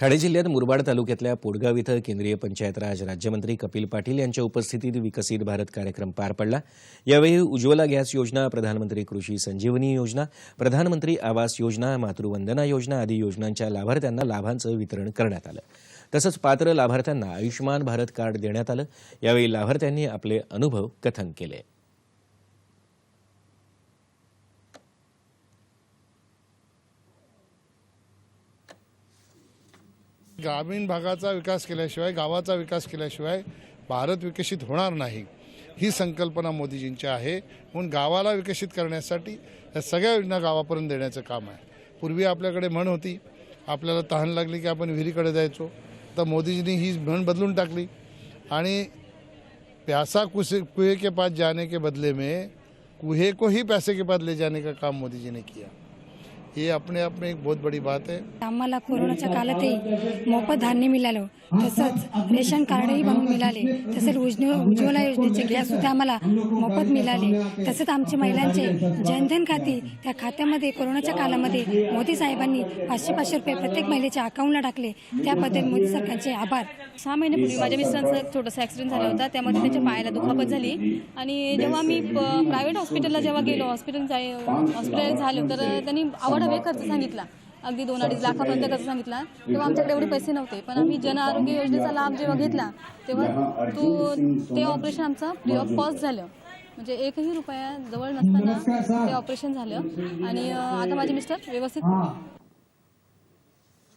ठाणे जिल्ह्यात मुरबाड तालुक्यातल्या पोडगाव इथं केंद्रीय पंचायत राज राज्यमंत्री कपिल पाटील यांच्या उपस्थितीत विकसित भारत कार्यक्रम पार पडला. यावेळी उज्ज्वला गॅस योजना प्रधानमंत्री कृषी संजीवनी योजना प्रधानमंत्री आवास योजना मातृवंदना योजना आदी योजनांच्या लाभार्थ्यांना लाभांचं वितरण करण्यात आलं. तसंच पात्र लाभार्थ्यांना आयुष्यमान भारत कार्ड देण्यात आलं. यावेळी लाभार्थ्यांनी आपले अनुभव कथन केले. ग्रामीण भागाचा विकास केल्याशिवाय गावाचा विकास केल्याशिवाय भारत विकसित होणार नाही. ही संकल्पना मोदीजींची आहे. म्हणून गावाला विकसित करण्यासाठी या सगळ्या योजना गावापर्यंत देण्याचं काम आहे. पूर्वी आपल्याकडे म्हण होती आपल्याला तहान लागली की आपण विहिरीकडे जायचो. तर मोदीजींनी ही म्हण बदलून टाकली. आणि प्यासा कुसे कुहे के पास जाने के बदले में कुहे को ही पैसे के पास ले जाने का काम मोदी जी ने किया. ये अपने आप में एक बहुत बड़ी बात है। आम्हाला कोरोनाच्या काळातही मोफत धान्य मिळालं. तसंच रेशन कार्डही बनवून मिळाले. तसेच उज्ज्व उज्ज्वला योजनेचे गॅस सुद्धा आम्हाला मोफत मिळाले. तसंच आमच्या महिलांचे जनधन खाती त्या खात्यामध्ये कोरोनाच्या काळामध्ये मोदी साहेबांनी पाचशे पाचशे रुपये प्रत्येक महिलेच्या अकाउंटला टाकले. त्याबद्दल मोदी सरकारचे आभार. सहा महिन्यापूर्वी माझ्या मिस्टरांचा छोटासा ॲक्सिडेंट झाला होता. त्यामध्ये त्यांच्या पायाला दुखापत झाली. आणि जेव्हा मी प्रायव्हेट हॉस्पिटलला जेव्हा गेलो हॉस्पिटल जाय हॉस्पिटल झालो तर त्यांनी आवड नव्हे खर्च सांगितला. अगदी दोन अडीच लाखापर्यंत खर्च सांगितला. तेव्हा आमच्याकडे एवढे पैसे नव्हते. पण आम्ही जन आरोग्य योजनेचा लाभ जेव्हा घेतला तेव्हा तो ते ऑपरेशन आमचं फ्री ऑफ कॉस्ट झालं. म्हणजे एकही रुपया जवळ नसताना ते ऑपरेशन झालं. आणि आता माझे मिस्टर व्यवस्थित